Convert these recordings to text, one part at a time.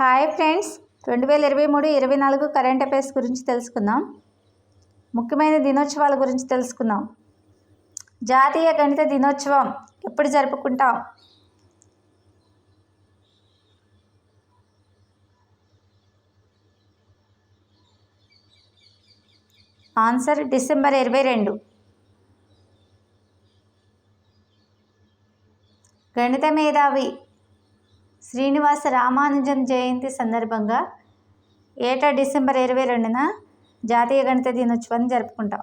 Hi friends. రెండు వేల ఇరవై మూడు ఇరవై నాలుగు కరెంట్ అఫైర్స్ గురించి తెలుసుకుందాం. ముఖ్యమైన దినోత్సవాల గురించి తెలుసుకుందాం. జాతీయ గణిత దినోత్సవం ఎప్పుడు జరుపుకుంటాం? ఆన్సర్ డిసెంబర్ ఇరవై రెండు. గణిత మేధావి శ్రీనివాస రామానుజన్ జయంతి సందర్భంగా ఏటా డిసెంబర్ ఇరవై రెండున జాతీయ గణిత దినోత్సవాన్ని జరుపుకుంటాం.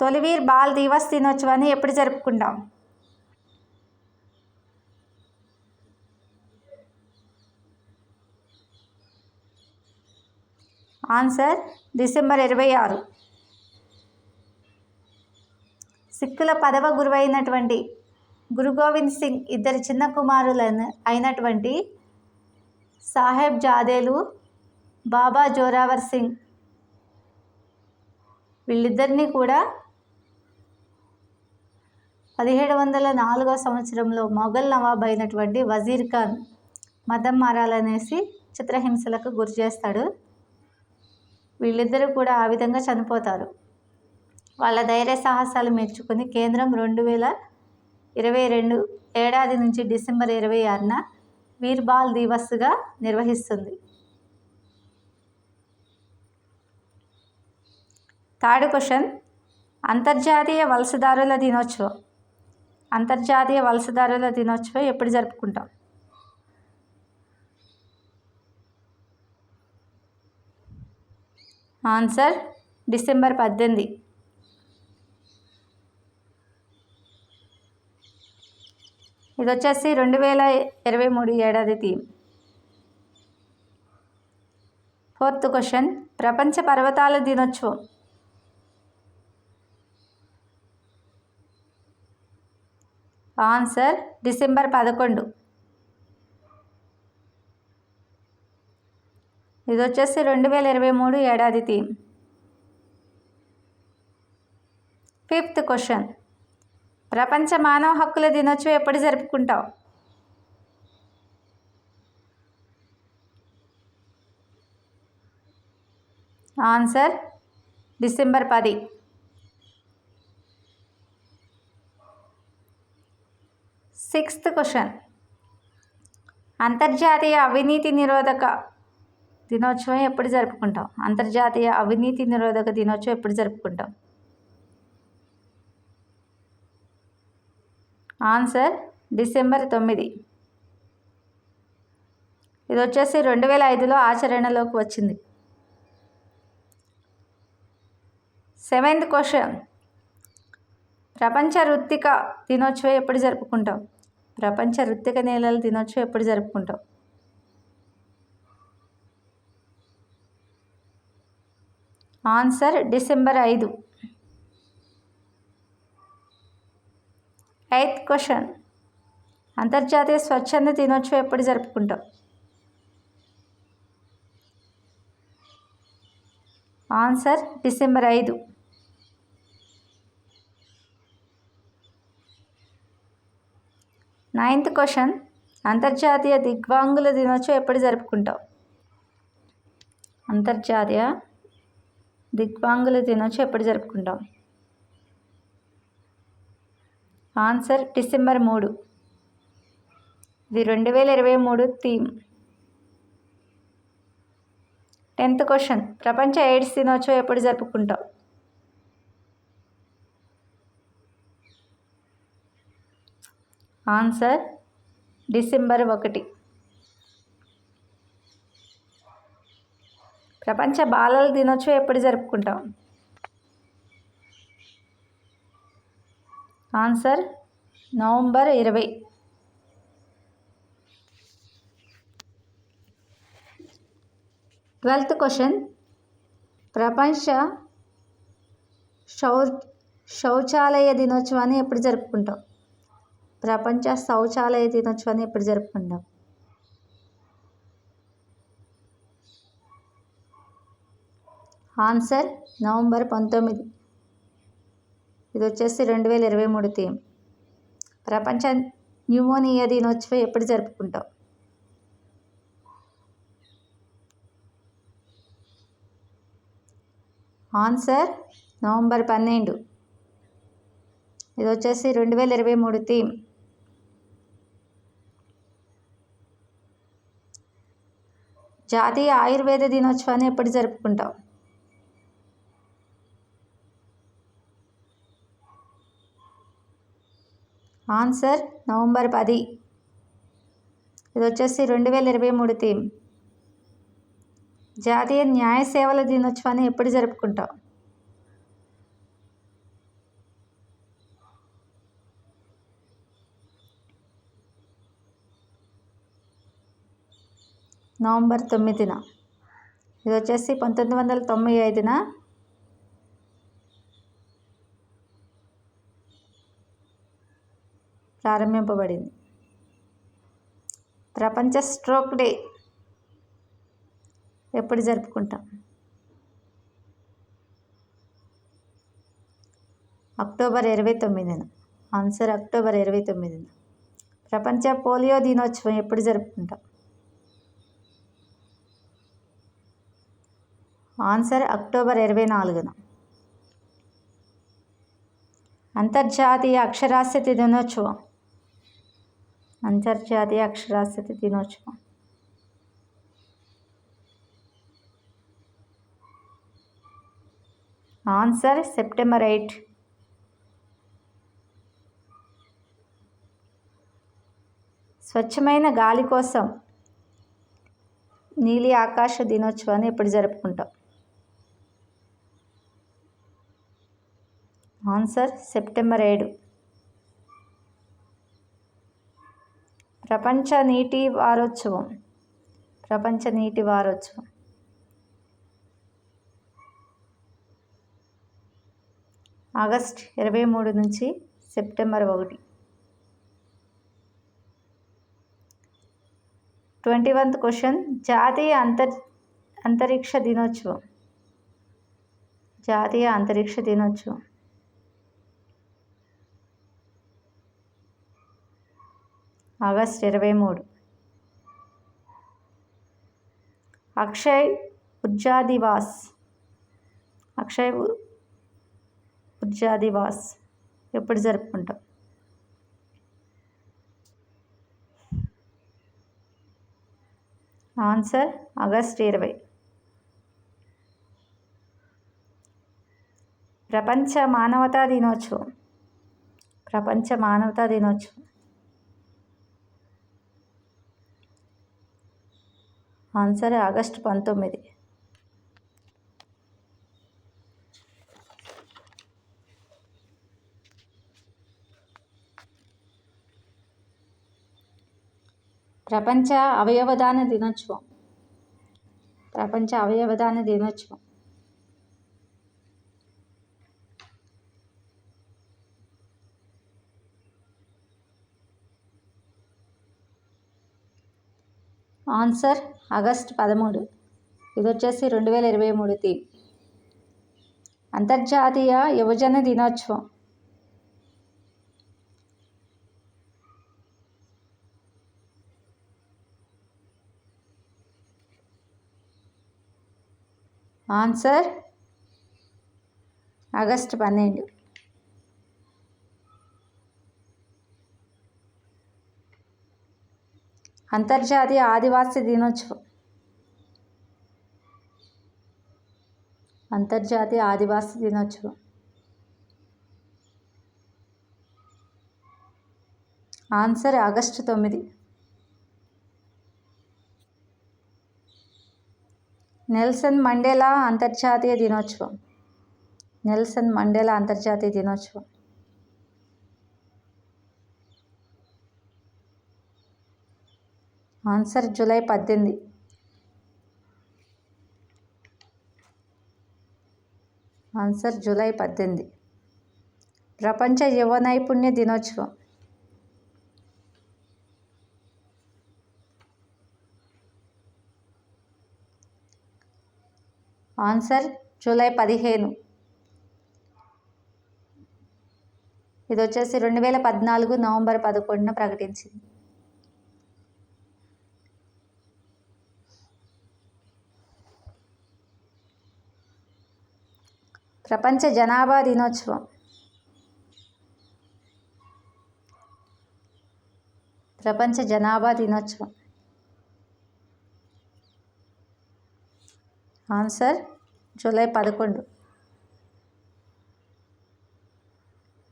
తొలివీర్ బాల్ దివస్ దినోత్సవాన్ని ఎప్పుడు జరుపుకుంటాం? ఆన్సర్ డిసెంబర్ ఇరవై ఆరు. సిక్కుల పదవ గురువైనటువంటి గురు గోవింద్ సింగ్ ఇద్దరు చిన్న కుమారులను అయినటువంటి సాహెబ్ జాదేలు బాబా జోరావర్ సింగ్ వీళ్ళిద్దరినీ కూడా పదిహేడు వందల నాలుగో సంవత్సరంలో మొఘల్ నవాబ్ అయినటువంటి వజీర్ ఖాన్ మతం మారాలనేసి చిత్రహింసలకు గురి చేస్తాడు. వీళ్ళిద్దరూ కూడా ఆ విధంగా చనిపోతారు. వాళ్ళ ధైర్య సాహసాలు మెచ్చుకొని కేంద్రం రెండు వేల ఇరవై రెండు ఏడాది నుంచి డిసెంబర్ ఇరవై ఆరున వీర్బాల్ దివస్గా నిర్వహిస్తుంది. Third question. అంతర్జాతీయ వలసదారుల దినోత్సవం. అంతర్జాతీయ వలసదారుల దినోత్సవం ఎప్పుడు జరుపుకుంటాం? ఆన్సర్ డిసెంబర్ పద్దెనిమిది. ఇది వచ్చేసి రెండు వేల ఇరవై మూడు ఏడాది థీమ్. ఫోర్త్ క్వశ్చన్ ప్రపంచ పర్వతాల దినోత్సవం. ఆన్సర్ డిసెంబర్ పదకొండు. ఇది వచ్చేసి రెండు వేల ఇరవై మూడు ఏడాది థీమ్. ఫిఫ్త్ క్వశ్చన్ ప్రపంచ మానవ హక్కుల దినోత్సవం ఎప్పుడు జరుపుకుంటావు? ఆన్సర్ డిసెంబర్ పది. Sixth question. అంతర్జాతీయ అవినీతి నిరోధక దినోత్సవం ఎప్పుడు జరుపుకుంటాం అంతర్జాతీయ అవినీతి నిరోధక దినోత్సవం ఎప్పుడు జరుపుకుంటాం ఆన్సర్ డిసెంబర్ తొమ్మిది. ఇది వచ్చేసి రెండు వేల ఐదులో ఆచరణలోకి వచ్చింది. Seventh question. ప్రపంచ రుత్తిక దినోత్సవం ఎప్పుడు జరుపుకుంటాం? ప్రపంచ రుత్తిక నేలల దినోత్సవం ఎప్పుడు జరుపుకుంటాం? ఆన్సర్ డిసెంబర్ ఐదు. Eighth question. అంతర్జాతీయ స్వచ్ఛంద దినోత్సవం ఎప్పుడు జరుపుకుంటాం? ఆన్సర్ డిసెంబర్ ఐదు. నైన్త్ క్వశ్చన్ అంతర్జాతీయ దిగ్వాంగుల దినోత్సవం ఎప్పుడు జరుపుకుంటాం? అంతర్జాతీయ దిగ్వాంగుల దినోత్సవం ఎప్పుడు జరుపుకుంటాం? ఆన్సర్ డిసెంబర్ మూడు. ఇది రెండు వేల ఇరవై మూడు థీమ్. Tenth question. ప్రపంచ ఎయిడ్స్ దినోత్సవం ఎప్పుడు జరుపుకుంటాం? ఆన్సర్ డిసెంబర్ ఒకటి. ప్రపంచ బాలల దినోత్సవం ఎప్పుడు జరుపుకుంటాం? ఆన్సర్ నవంబర్ ఇరవై. Twelfth question. ప్రపంచ శౌ శౌచాలయ దినోత్సవాన్ని ఎప్పుడు జరుపుకుంటాం? ప్రపంచ శౌచాలయ దినోత్సవాన్ని ఎప్పుడు జరుపుకుంటాం? ఆన్సర్ నవంబర్ పంతొమ్మిది. ఇది వచ్చేసి రెండు వేల ఇరవై మూడు థీమ్. ప్రపంచ న్యూమోనియా దినోత్సవం ఎప్పుడు జరుపుకుంటాం? ఆన్సర్ నవంబర్ పన్నెండు. ఇది వచ్చేసి రెండు వేల ఇరవై మూడు థీమ్. జాతీయ ఆయుర్వేద దినోత్సవాన్ని ఎప్పుడు జరుపుకుంటాం? ఆన్సర్ నవంబర్ పది. ఇది వచ్చేసి రెండు వేల ఇరవై మూడు థీమ్. జాతీయ న్యాయ సేవల దినోత్సవాన్ని ఎప్పుడు జరుపుకుంటాం? నవంబర్ తొమ్మిదిన. ఇది వచ్చేసి పంతొమ్మిది వందల తొంభై ఐదున ప్రారంభింపబడింది. ప్రపంచ స్ట్రోక్ డే ఎప్పుడు జరుపుకుంటాం? అక్టోబర్ ఇరవై తొమ్మిదిన. ఆన్సర్ అక్టోబర్ ఇరవై తొమ్మిదిన. ప్రపంచ పోలియో దినోత్సవం ఎప్పుడు జరుపుకుంటాం? ఆన్సర్ అక్టోబర్ ఇరవై నాలుగున. అంతర్జాతీయ అక్షరాస్యత దినోత్సవం అంతర్జాతీయ అక్షరాస్యత దినోత్సవం. Answer September eight. స్వచ్ఛమైన గాలి కోసం నీలి ఆకాశ దినోత్సవాన్ని ఎప్పుడు జరుపుకుంటాం? ఆన్సర్ సెప్టెంబర్ ఏడు. ప్రపంచ నీటి వారోత్సవం. ప్రపంచ నీటి వారోత్సవం. ఆగస్ట్ ఇరవై మూడు నుంచి సెప్టెంబర్ ఒకటి. ట్వంటీ వన్త్ క్వశ్చన్ జాతీయ అంతర్ అంతరిక్ష దినోత్సవం. జాతీయ అంతరిక్ష దినోత్సవం. ఆగస్ట్ ఇరవై మూడు. అక్షయ్ ఉర్జాదివాస్. అక్షయ్ ఉర్జాదివాస్. ఎప్పుడు జరుపుకుంటాం? ఆన్సర్ ఆగస్ట్ ఇరవై. ప్రపంచ మానవతా దినోత్సవం. ప్రపంచ మానవతా దినోత్సవం. ఆన్సర్ ఆగస్టు పంతొమ్మిది. ప్రపంచ అవయవదాన దినోత్సవం. ప్రపంచ అవయవదాన దినోత్సవం. ఆన్సర్ ఆగస్ట్ పదమూడు. ఇది వచ్చేసి రెండు వేల ఇరవై మూడు థీమ్. అంతర్జాతీయ యువజన దినోత్సవం. ఆన్సర్ ఆగస్ట్ పన్నెండు. అంతర్జాతీయ ఆదివాసీ దినోత్సవం. అంతర్జాతీయ ఆదివాసీ దినోత్సవం. ఆన్సర్ ఆగస్టు తొమ్మిది. నెల్సన్ మండేలా అంతర్జాతీయ దినోత్సవం. నెల్సన్ మండేలా అంతర్జాతీయ దినోత్సవం. ఆన్సర్ జూలై పద్దెనిమిది. ఆన్సర్ జూలై పద్దెనిమిది. ప్రపంచ యువ నైపుణ్య దినోత్సవం. ఆన్సర్ జూలై పదిహేను. ఇది వచ్చేసి రెండు వేల పద్నాలుగు నవంబర్ పదకొండున ప్రకటించింది. ప్రపంచ జనాభా దినోత్సవం. ప్రపంచ జనాభా దినోత్సవం. ఆన్సర్ జూలై పదకొండు.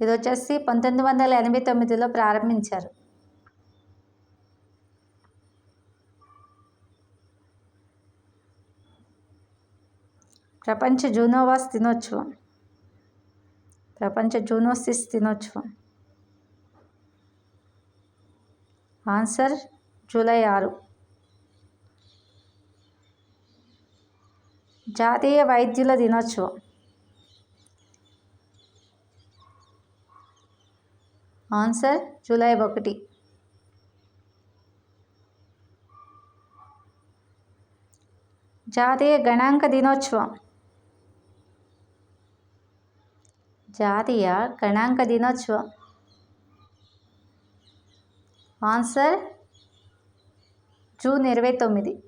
ఇది వచ్చేసి పంతొమ్మిది వందల ఎనభై తొమ్మిదిలో ప్రారంభించారు. ప్రపంచ జూనోవాస్ దినోత్సవం. ప్రపంచ జూనోసిస్ దినోత్సవం. ఆన్సర్ జూలై ఆరు. జాతీయ వైద్యుల దినోత్సవం. ఆన్సర్ జూలై ఒకటి. జాతీయ గణాంక దినోత్సవం. జాతీయ గణాంక దినోత్సవం. ఆన్సర్ జూన్ ఇరవై తొమ్మిది.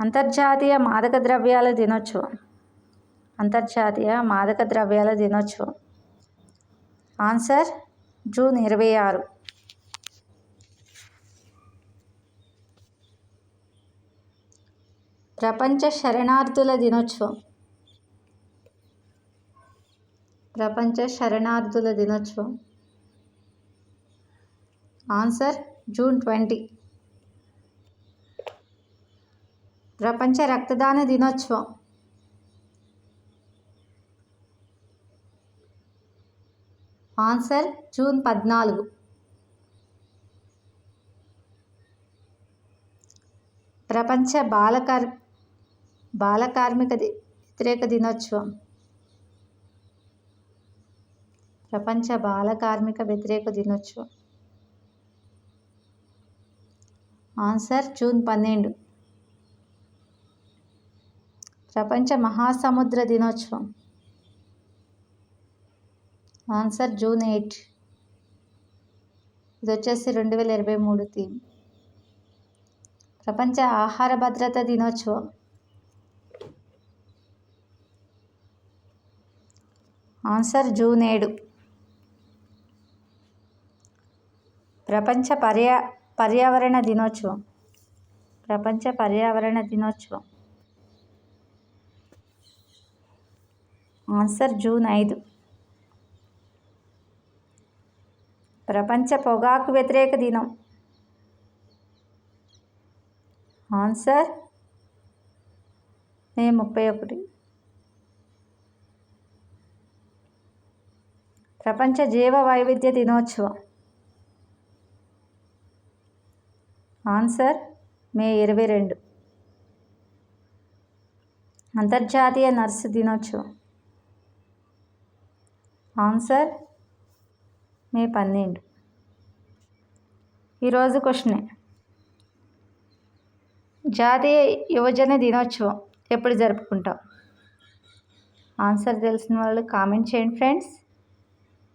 అంతర్జాతీయ మాదక ద్రవ్యాల దినోత్సవం. అంతర్జాతీయ మాదక ద్రవ్యాల దినోత్సవం. ఆన్సర్ జూన్ ఇరవై ఆరు. ప్రపంచ శరణార్థుల దినోత్సవం. ప్రపంచ శరణార్థుల దినోత్సవం. Answer June twenty. ప్రపంచ రక్తదాన దినోత్సవం. ఆన్సర్ జూన్ పద్నాలుగు. ప్రపంచ బాలకర్ బాలకార్మిక ది- వ్యతిరేక దినోత్సవం. ప్రపంచ బాల కార్మిక వ్యతిరేక దినోత్సవం. ఆన్సర్ జూన్ పన్నెండు. ప్రపంచ మహాసముద్ర దినోత్సవం. Answer June eight. ఇది వచ్చేసి రెండు వేల ఇరవై మూడు థీమ్. ప్రపంచ ఆహార భద్రత దినోత్సవం. ఆన్సర్ జూన్ ఏడు. ప్రపంచ పర్యా పర్యావరణ దినోత్సవం. ప్రపంచ పర్యావరణ దినోత్సవం. ఆన్సర్ జూన్ ఐదు. ప్రపంచ పొగాకు వ్యతిరేక దినం. ఆన్సర్ మే ముప్పై ఒకటి. ప్రపంచ జీవ వైవిధ్య దినోత్సవం. ఆన్సర్ మే ఇరవై రెండు. అంతర్జాతీయ నర్సు దినోత్సవం. ఆన్సర్ మే పన్నెండు. ఈరోజు క్వశ్చనే. జాతీయ యువజన దినోత్సవం ఎప్పుడు జరుపుకుంటాం? ఆన్సర్ తెలిసిన వాళ్ళు కామెంట్ చేయండి ఫ్రెండ్స్.